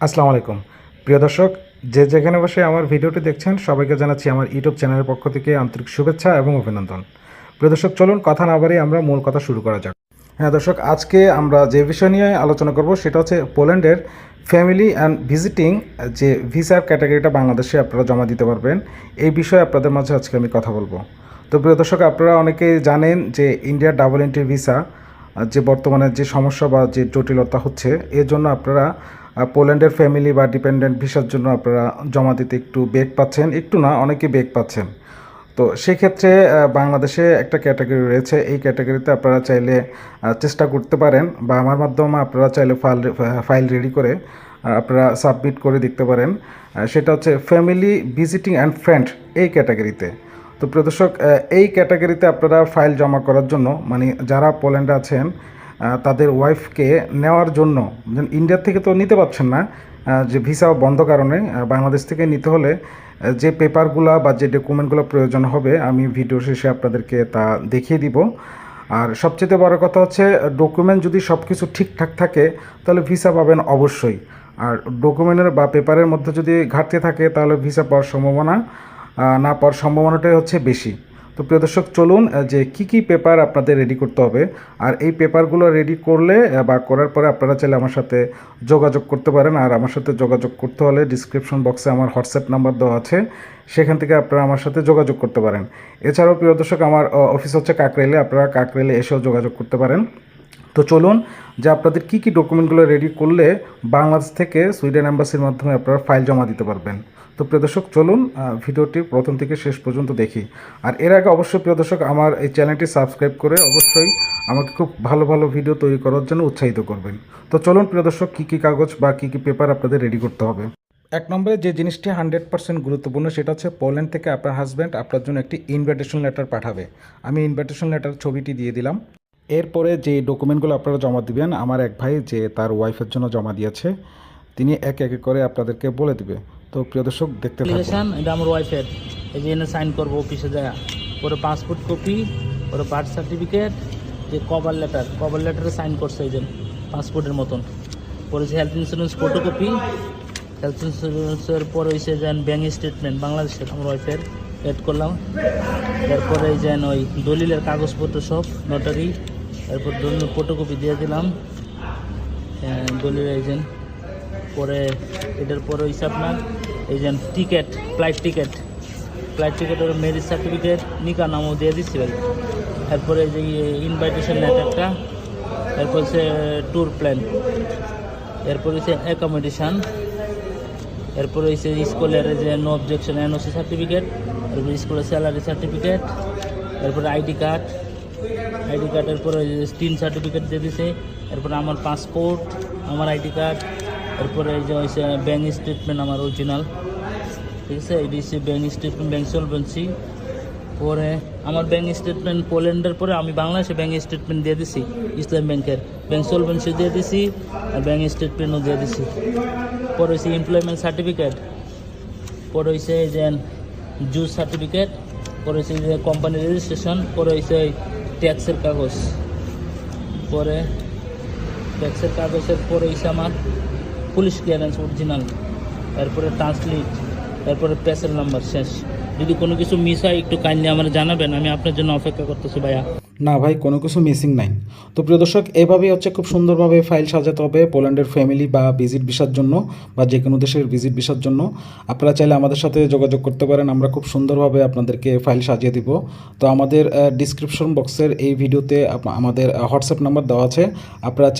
আসসালামু আলাইকুম। প্রিয় দর্শক, যে যেখানে বসে আমার ভিডিওটি দেখছেন, সবাইকে জানাচ্ছি আমার ইউটিউব চ্যানেলের পক্ষ থেকে আন্তরিক শুভেচ্ছা এবং অভিনন্দন। প্রিয় দর্শক, চলুন কথা না বাড়িয়ে আমরা মূল কথা শুরু করা যাক। হ্যাঁ দর্শক, আজকে আমরা যে বিষয় নিয়ে আলোচনা করব সেটা হচ্ছে পোল্যান্ডের ফ্যামিলি অ্যান্ড ভিজিটিং যে ভিসার ক্যাটাগরিটা বাংলাদেশে আপনারা জমা দিতে পারবেন, এই বিষয়ে আপনাদের মাঝে আজকে আমি কথা বলব। তো প্রিয় দর্শক, আপনারা অনেকেই জানেন যে ইন্ডিয়ার ডাবল এন্ট্রি ভিসা, যে বর্তমানে যে সমস্যা বা যে জটিলতা হচ্ছে, এর জন্য আপনারা পোল্যান্ডের ফ্যামিলি বা ডিপেন্ডেন্ট ভিসার জন্য আপনারা জমা দিতে একটু বেগ পাচ্ছেন। একটু না, অনেকে বেগ পাচ্ছেন। তো সেক্ষেত্রে বাংলাদেশে একটা ক্যাটাগরি রয়েছে। এই ক্যাটাগরিতে আপনারা চাইলে চেষ্টা করতে পারেন বা আমার মাধ্যমে আপনারা চাইলে ফাইল ফাইল রেডি করে আপনারা সাবমিট করে দেখতে পারেন। সেটা হচ্ছে ফ্যামিলি ভিজিটিং অ্যান্ড ফ্রেন্ড এই ক্যাটাগরিতে তো প্রদর্শক এই ক্যাটাগরিতে আপনারা ফাইল জমা করার জন্য মানে যারা পোল্যান্ডে আছেন তাদের ওয়াইফকে নেওয়ার জন্য। যেন ইন্ডিয়া থেকে তো নিতে পারছেন না যে ভিসা বন্ধ কারণে বাংলাদেশ থেকে নিতে হলে যে পেপারগুলো বা যে ডকুমেন্টগুলো প্রয়োজন হবে, আমি ভিডিও শেষে আপনাদেরকে তা দেখিয়ে দিব। আর সবচেয়ে বড় কথা হচ্ছে, ডকুমেন্ট যদি সব কিছু ঠিকঠাক থাকে, তাহলে ভিসা পাবেন অবশ্যই। আর ডকুমেন্টের বা পেপারের মধ্যে যদি ঘাটতি থাকে, তাহলে ভিসা পাওয়ার সম্ভাবনা না পাওয়ার সম্ভাবনাটাই হচ্ছে বেশি। তো প্রিয় দর্শক, চলুন যে কি কি পেপার আপনাদের রেডি করতে হবে। আর এই পেপারগুলো রেডি করলে বা করার পরে আপনারা চাইলে আমার সাথে যোগাযোগ করতে পারেন। আর আমার সাথে যোগাযোগ করতে হলে ডিসক্রিপশন বক্সে আমার হোয়াটসঅ্যাপ নাম্বার দেওয়া আছে। সেখান থেকে আপনারা আমার সাথে যোগাযোগ করতে পারেন। এছাড়াও, প্রিয় দর্শক, আমার অফিস হচ্ছে কাকরেলে আপনারা কাকরেলে এসেও যোগাযোগ করতে পারেন। তো চলুন যে আপনাদের কি কি ডকুমেন্টগুলো রেডি করলে বাংলাদেশ থেকে সুইডেন অ্যাম্বাসির মাধ্যমে আপনারা ফাইল জমা দিতে পারবেন। তো প্রিয় দর্শক, চলুন ভিডিওটি প্রথম থেকে শেষ পর্যন্ত দেখি। আর এর আগে অবশ্যই প্রিয় দর্শক, আমার এই চ্যানেলটি সাবস্ক্রাইব করে অবশ্যই আমাকে খুব ভালো ভালো ভিডিও তৈরি করার জন্য উৎসাহিত করবেন। তো চলুন, প্রিয় দর্শক, কী কী কাগজ বা কী কী পেপার আপনাদের রেডি করতে হবে? এক নম্বরে যে জিনিসটি হান্ড্রেড পার্সেন্ট গুরুত্বপূর্ণ, সেটা হচ্ছে পোল্যান্ড থেকে আপনার হাজব্যান্ড আপনার জন্য একটি ইনভাইটেশন লেটার পাঠাবে। আমি ইনভাইটেশন লেটার ছবিটি দিয়ে দিলাম। এরপরে যে ডকুমেন্টগুলো আপনারা জমা দিবেন আমার এক ভাই যে তার ওয়াইফের জন্য জমা দিয়েছে তিনি এক এক করে আপনাদেরকে বলে দিবে। তো প্রিয় দর্শক দেখতে থাকুন। এটা আমার ওয়াইফের। এই যে এনে সাইন করব অফিসে যায়। ওর পাসপোর্ট কপি ওর বার্থ সার্টিফিকেট যে কভার লেটার কভার লেটারে সাইন করছে এই যে পাসপোর্টের মতন। পরে যে হেলথ ইন্স্যুরেন্স ফটোকপি হেলথ ইন্স্যুরেন্সের পরে হয়েছে যেন ব্যাঙ্ক স্টেটমেন্ট বাংলাদেশের আমার ওয়াইফের। অ্যাড করলাম। এরপরে যেন ওই দলিলের কাগজপত্র সব নটারি এরপর দলিলের ফটোকপি দিয়ে দিলাম। হ্যাঁ, দলিল এজেন্ট পরে এটার পরে হইছে আপনার এই যে টিকিট ফ্লাইট টিকিট ফ্লাইট টিকিটের মেরিজ সার্টিফিকেট নিকা নামও দিয়ে দিচ্ছি ভাই। এরপরে যে ইনভাইটেশন লেটারটা এরপর হচ্ছে ট্যুর প্ল্যান এরপর হচ্ছে অ্যাকোমোডেশন এরপর হচ্ছে স্কুলের যে নো অবজেকশন এনওসি সার্টিফিকেট এরপর স্কুলের স্যালারি সার্টিফিকেট এরপরে আইডি কার্ড আইডি কার্ডের পরে স্টিন সার্টিফিকেট দিয়ে দিছে, এরপরে আমার পাসপোর্ট আমার আইডি কার্ড, এরপরে এই যে হচ্ছে ব্যাঙ্ক স্টেটমেন্ট আমার অরিজিনাল ঠিক আছে? এটি হচ্ছে ব্যাঙ্ক স্টেটমেন্ট ব্যাঙ্ক সলভেন্সি পরে আমার ব্যাঙ্ক স্টেটমেন্ট পোল্যান্ডের পরে আমি বাংলাদেশে ব্যাঙ্ক স্টেটমেন্ট দিয়ে দিছি, ইসলাম ব্যাংকের। ব্যাঙ্ক সলভেন্সি দিয়ে দিছি আর ব্যাঙ্ক স্টেটমেন্টও দিয়ে দিছি। পরে হয়েছে এমপ্লয়মেন্ট সার্টিফিকেট পরে হয়েছে এই যে জুস সার্টিফিকেট পরে হয়েছে যে কোম্পানি রেজিস্ট্রেশন পরে হয়েছে ট্যাক্সের কাগজ। পরে ট্যাক্সের কাগজের পরে ইসে আমার পুলিশ ক্লিয়ারেন্স অরিজিনাল এরপরে ট্রান্সলিট এরপরে প্যাসেল নাম্বার শেষ। যদি কোনো কিছু মিস হয়, একটু কাইন্ডলি আমার জানাবেন, আমি আপনার জন্য অপেক্ষা করতেছি ভাইয়া। না ভাই, কোনো কিছু মিসিং নাই। তো প্রিয় দর্শক, এভাবেই হচ্ছে খুব সুন্দরভাবে ফাইল সাজাতে হবে পোল্যান্ডের ফ্যামিলি বা ভিজিট ভিসার জন্য বা যে কোনো দেশের ভিজিট ভিসার জন্য। আপনারা চাইলে আমাদের সাথে যোগাযোগ করতে পারেন, আমরা খুব সুন্দরভাবে আপনাদেরকে ফাইল সাজিয়ে দিব। তো আমাদের ডিসক্রিপশন বক্সের এই ভিডিওতে আমাদের হোয়াটসঅ্যাপ নাম্বার দেওয়া আছে। আপনারা